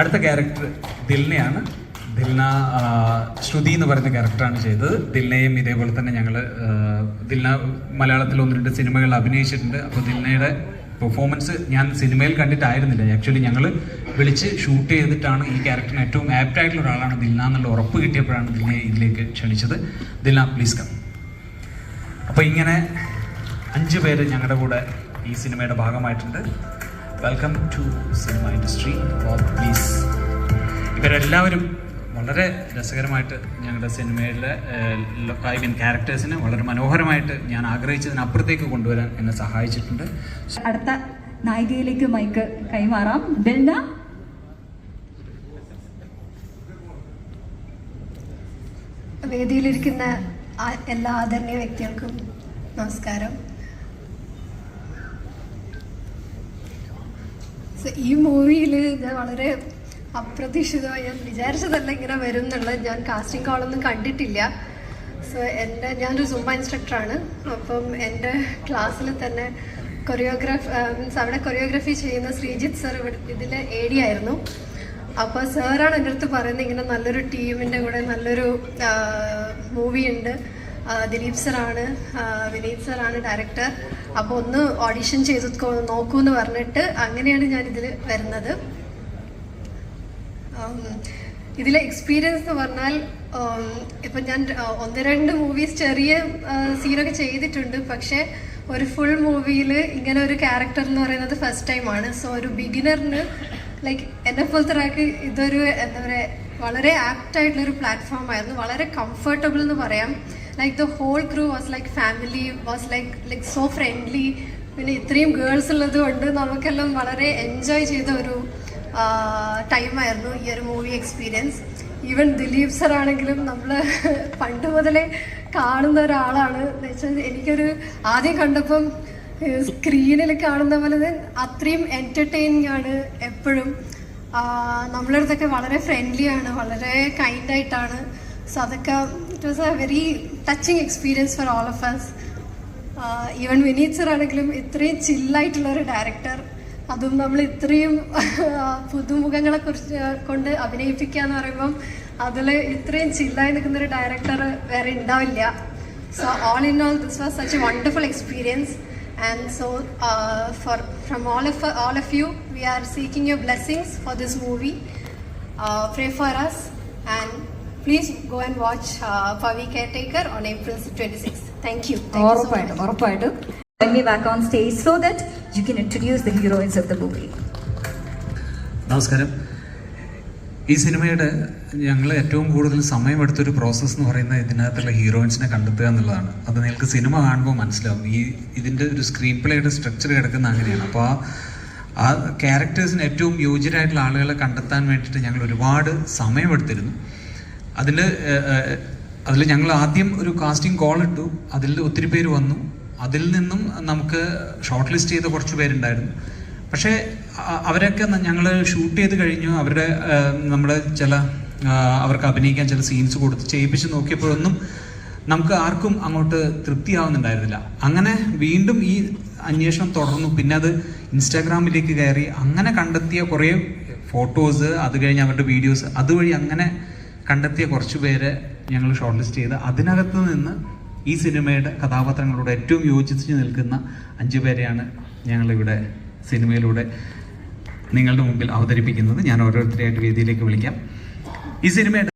അടുത്ത ക്യാരക്ടർ ദിൽനയാണ്. ദിൽന ശ്രുതി എന്ന് പറയുന്ന ക്യാരക്ടറാണ് ചെയ്തത്. ദിൽനയും ഇതേപോലെ തന്നെ ഞങ്ങൾ ദിൽന മലയാളത്തിൽ ഒന്ന് രണ്ട് സിനിമകൾ അഭിനയിച്ചിട്ടുണ്ട്. അപ്പോൾ ദിൽനയുടെ പെർഫോമൻസ് ഞാൻ സിനിമയിൽ കണ്ടിട്ടായിരുന്നില്ല. ആക്ച്വലി ഞങ്ങൾ വിളിച്ച് ഷൂട്ട് ചെയ്തിട്ടാണ് ഈ ക്യാരക്ടറിന് ഏറ്റവും ആപ്റ്റ് ആയിട്ടുള്ള ഒരാളാണ് ദിൽന എന്നുള്ള ഉറപ്പ് കിട്ടിയപ്പോഴാണ് ദിൽനയെ ഇതിലേക്ക് ക്ഷണിച്ചത്. ദിൽന പ്ലീസ് കം അപ്പോൾ ഇങ്ങനെ അഞ്ച് പേര് ഞങ്ങളുടെ കൂടെ ഈ സിനിമയുടെ ഭാഗമായിട്ടുണ്ട്. Welcome to cinema industry please ഇവരെല്ലാവരും വളരെ രസകരമായിട്ട് ഞങ്ങളുടെ സിനിമയിലെ ഐ മീൻ ക്യാരക്ടേഴ്സിനെ വളരെ മനോഹരമായിട്ട് ഞാൻ ആഗ്രഹിച്ചതിനപ്പുറത്തേക്ക് കൊണ്ടുവരാൻ എന്നെ സഹായിച്ചിട്ടുണ്ട്. അടുത്ത നായികയിലേക്ക് മൈക്ക് കൈമാറാം. ബെൽന? വേദിയിലിരിക്കുന്ന എല്ലാ ആദരണീയ വ്യക്തികൾക്കും നമസ്കാരം. ഈ മൂവിയിൽ ഞാൻ വളരെ അപ്രതീക്ഷിതമായി ഞാൻ വിചാരിച്ചതല്ല ഇങ്ങനെ വരും എന്നുള്ളത് ഞാൻ കാസ്റ്റിംഗ് കോളൊന്നും കണ്ടിട്ടില്ല. സോ എന്റെ ഞാനൊരു സുംബ ഇൻസ്ട്രക്ടറാണ് അപ്പം എന്റെ ക്ലാസ്സിൽ തന്നെ കൊറിയോഗ്രാഫ് മീൻസ് അവിടെ കൊറിയോഗ്രഫി ചെയ്യുന്ന ശ്രീജിത്ത് സർ ഇവിടെ ഇതിൽ എ ഡി ആയിരുന്നു. അപ്പോൾ സാറാണ് എന്റെ അടുത്ത് പറയുന്നത് ഇങ്ങനെ നല്ലൊരു ടീമിന്റെ കൂടെ നല്ലൊരു മൂവി ഉണ്ട്. ദിലീപ് സാറാണ് വിനീത് സാറാണ് ഡയറക്ടർ അപ്പോൾ ഒന്ന് ഓഡിഷൻ ചെയ്ത് നോക്കൂ എന്ന് പറഞ്ഞിട്ട് അങ്ങനെയാണ് ഞാൻ ഇതിൽ വരുന്നത് ഇതിലെ എക്സ്പീരിയൻസ് എന്ന് പറഞ്ഞാൽ ഇപ്പൊ ഞാൻ ഒന്ന് രണ്ട് മൂവീസ് ചെറിയ സീനൊക്കെ ചെയ്തിട്ടുണ്ട്. പക്ഷേ ഒരു ഫുൾ മൂവിയിൽ ഇങ്ങനെ ഒരു ക്യാരക്ടർ എന്ന് പറയുന്നത് ഫസ്റ്റ് ടൈമാണ് സോ ഒരു ബിഗിനറിന് ലൈക്ക് എന്നെ പോലത്തെ ഒരാൾക്ക് ഇതൊരു എന്താ പറയുക വളരെ ആപ്റ്റ് ആയിട്ടുള്ള ഒരു പ്ലാറ്റ്ഫോം ആയിരുന്നു. വളരെ കംഫർട്ടബിൾ എന്ന് പറയാം. Like the whole crew was like family was like like so friendly പിന്നെ ഇത്രയും ഗേൾസ് ഉള്ളത് കൊണ്ട് നമുക്കെല്ലാം വളരെ എൻജോയ് ചെയ്ത ഒരു ടൈമായിരുന്നു ഈ ഒരു movie experience even Dileep sir ആണെങ്കിലും നമ്മൾ പണ്ട് മുതലേ കാണുന്ന ഒരാളാണ്. എന്ന് വെച്ചാൽ എനിക്കൊരു ആദ്യം കണ്ടപ്പം സ്ക്രീനിൽ കാണുന്ന പോലെ അത്രയും എന്റർടൈനിങ് ആണ് എപ്പോഴും. നമ്മളടുത്തൊക്കെ വളരെ ഫ്രണ്ട്ലി ആണ് വളരെ കൈൻഡ് ആയിട്ടാണ്. സോ അതൊക്കെ it was a very touching experience for all of us even Vineeth sir ആണെങ്കിലും ഇത്രയും ചില്ലായിട്ടുള്ള ഒരു ഡയറക്ടർ അതും നമ്മൾ ഇത്രയും പുതുമുഖങ്ങളെ കുറിച്ച് കൊണ്ട് അഭിനയിപ്പിക്കുക എന്ന് പറയുമ്പം അതിൽ ഇത്രയും ചില്ലായി നിൽക്കുന്ന ഒരു ഡയറക്ടർ വേറെ ഉണ്ടാവില്ല. So all in all this was such a wonderful experience and so for from all of all of you we are seeking your blessings for this movie pray for us and please go and watch Pavi Pavi on April April 26th. Thank you. Thank you so much. ഉറപ്പായിട്ടും ഉറപ്പായിട്ടും Bring me back on stage so that you can introduce the heroines of the movie. നമസ്കാരം ഈ സിനിമയുടെ ഞങ്ങൾ ഏറ്റവും കൂടുതൽ സമയമെടുത്തൊരു process എന്ന് പറയുന്നത് ഇതിനകത്തുള്ള ഹീറോയിൻസിനെ കണ്ടെത്തുക എന്നുള്ളതാണ് അത് നിങ്ങൾക്ക് സിനിമ കാണുമ്പോൾ മനസ്സിലാവും ഈ ഇതിന്റെ ഒരു സ്ക്രീൻ പ്ലേയുടെ സ്ട്രക്ചർ കിടക്കുന്ന അങ്ങനെയാണ് അപ്പോൾ ആ ആ ക്യാരക്ടേഴ്സിന് ഏറ്റവും യോജ്യരായിട്ടുള്ള ആളുകളെ കണ്ടെത്താൻ വേണ്ടിയിട്ട് ഞങ്ങൾ ഒരുപാട് സമയമെടുത്തിരുന്നു അതിൽ അതിൽ ഞങ്ങൾ ആദ്യം ഒരു കാസ്റ്റിംഗ് കോൾ ഇട്ടു. അതിൽ ഒത്തിരി പേര് വന്നു. അതിൽ നിന്നും നമുക്ക് ഷോർട്ട് ലിസ്റ്റ് ചെയ്ത കുറച്ച് പേരുണ്ടായിരുന്നു. പക്ഷേ അവരൊക്കെ ഞങ്ങൾ ഷൂട്ട് ചെയ്ത് കഴിഞ്ഞു. അവരുടെ നമ്മുടെ ചില അവർക്ക് അഭിനയിക്കാൻ ചില സീൻസ് കൊടുത്ത് ചെയ്യിപ്പിച്ച് നോക്കിയപ്പോഴൊന്നും നമുക്ക് ആർക്കും അങ്ങോട്ട് തൃപ്തിയാവുന്നുണ്ടായിരുന്നില്ല. അങ്ങനെ വീണ്ടും ഈ അന്വേഷണം തുടർന്നു. പിന്നെ അത് ഇൻസ്റ്റാഗ്രാമിലേക്ക് കയറി. അങ്ങനെ കണ്ടെത്തിയ കുറേ ഫോട്ടോസ് അത് കഴിഞ്ഞ് അവരുടെ വീഡിയോസ് അതുവഴി അങ്ങനെ കണ്ടെത്തിയ കുറച്ച് പേരെ ഞങ്ങൾ ഷോർട്ട് ലിസ്റ്റ് ചെയ്ത് അതിനകത്ത് നിന്ന് ഈ സിനിമയുടെ കഥാപാത്രങ്ങളോട് ഏറ്റവും യോജിച്ച് നിൽക്കുന്ന അഞ്ചു പേരെയാണ് ഞങ്ങളിവിടെ സിനിമയിലൂടെ നിങ്ങളുടെ മുമ്പിൽ അവതരിപ്പിക്കുന്നത്. ഞാൻ ഓരോരുത്തരെയായിട്ട് വേദിയിലേക്ക് വിളിക്കാം. ഈ സിനിമയുടെ